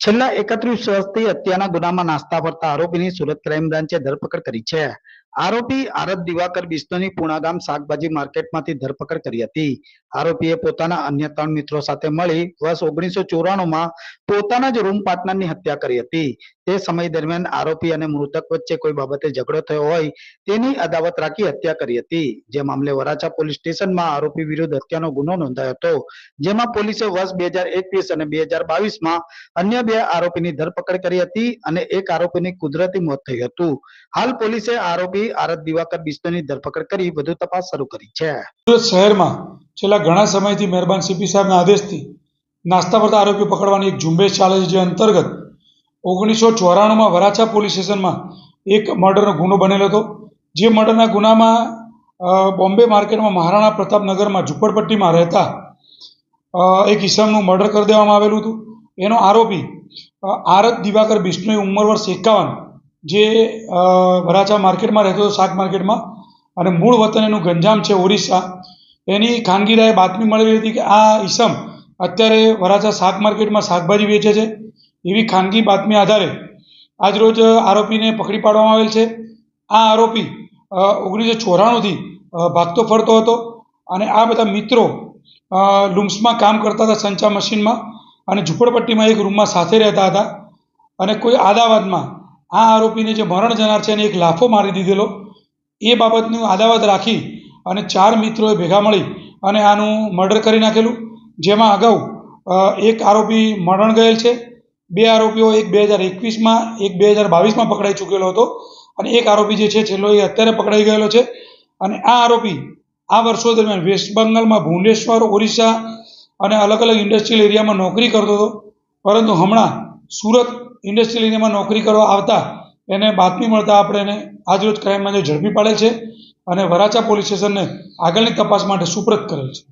છેલ્લા એકત્રીસ વર્ષથી હત્યાના ગુનામાં નાસ્તા ફરતા આરોપીની સુરત ક્રાઇમ બ્રાન્ચે ધરપકડ કરી છે. આરોપી આરત દિવાકર બિસ્તોની પુણાગામ શાકભાજી માર્કેટમાંથી ધરપકડ કરી હતી. આરોપીએ પોતાના અન્ય ત્રણ મિત્રો સાથે મળી વર્ષ ઓગણીસો ચોરાણુંમાં પોતાના જ રૂમ પાર્ટનરની હત્યા કરી હતી. તે સમય દરમિયાન આરોપી અને મૃતક વચ્ચે કોઈ બાબતે ઝઘડો થયો હોય તેની અદાવત રાખી હત્યા કરી હતી. જે મામલે વરાછા પોલીસ સ્ટેશનમાં આરોપી વિરુદ્ધ હત્યાનો ગુનો નોંધાયો હતો. જેમાં પોલીસે વર્ષ બે હજાર એકવીસ અને બે હજાર બાવીસમાં અન્ય બે આરોપીની ધરપકડ કરી હતી અને એક આરોપીની કુદરતી મોત થઈ હતું. હાલ પોલીસે આરોપી આરત દિવાકર બિસ્તોની ધરપકડ કરી વધુ તપાસ શરૂ કરી છે. સુરત શહેરમાં છેલ્લા ઘણા સમયથી મહેરબાન સીપી સાહેબના આદેશથી નાસ્તા પડતા આરોપી પકડવાની એક ઝુંબેશ ચાલે છે, જે અંતર્ગત ઓગણીસો ચોરાણુંમાં વરાછા પોલીસ સ્ટેશનમાં એક મર્ડરનો ગુનો બનેલો હતો. જે મર્ડરના ગુનામાં બોમ્બે માર્કેટમાં મહારાણા પ્રતાપનગરમાં ઝુંપડપટ્ટીમાં રહેતા એક ઈસમનું મર્ડર કરી દેવામાં આવેલું હતું. એનો આરોપી આરત દિવાકર બિષ્ણુએ ઉંમર વર્ષ એકાવન જે વરાછા માર્કેટમાં રહેતો હતો, શાક માર્કેટમાં. અને મૂળ વતન એનું ગંજામ છે ઓરિસ્સા. એની ખાનગીરાએ બાતમી મળેલી હતી કે આ ઈસમ અત્યારે વરાછા શાક માર્કેટમાં શાકભાજી વેચે છે. એવી ખાનગી બાતમી આધારે આજરોજ આરોપીને પકડી પાડવામાં આવેલ છે. આ આરોપી ઓગણીસો ચોરાણુંથી ભાગતો ફરતો હતો. અને આ બધા મિત્રો લુમ્સમાં કામ કરતા હતા સંચા મશીનમાં. અને ઝૂંપડપટ્ટીમાં એક રૂમમાં સાથે રહેતા હતા. અને કોઈ આદાવતમાં આ આરોપીને જે મરણ જનાર છે એને એક લાફો મારી દીધેલો. એ બાબતનું આદાવત રાખી અને ચાર મિત્રોએ ભેગા મળી અને આનું મર્ડર કરી નાખેલું. જેમાં અગાઉ એક આરોપી મરણ ગયેલ છે. બે આરોપીઓ એક બે હજાર એકવીસમાં, એક બે હજાર બાવીસમાં પકડાઈ ચૂકેલો હતો. અને એક આરોપી જે છે, છેલ્લો એ અત્યારે પકડાઈ ગયેલો છે. અને આ આરોપી આ વર્ષો દરમિયાન વેસ્ટ બંગાળમાં ભુવનેશ્વર, ઓરિસ્સા અને અલગ અલગ ઇન્ડસ્ટ્રીયલ એરિયામાં નોકરી કરતો હતો. પરંતુ હમણાં સુરત ઇન્ડસ્ટ્રીયલ એરિયામાં નોકરી કરવા આવતા, એને બાતમી મળતા આપણે એને આજરોજ ક્રાઇમ જે ઝડપી પાડેલ છે અને વરાછા પોલીસ સ્ટેશનને આગળની તપાસ માટે સુપ્રત કરેલ છે.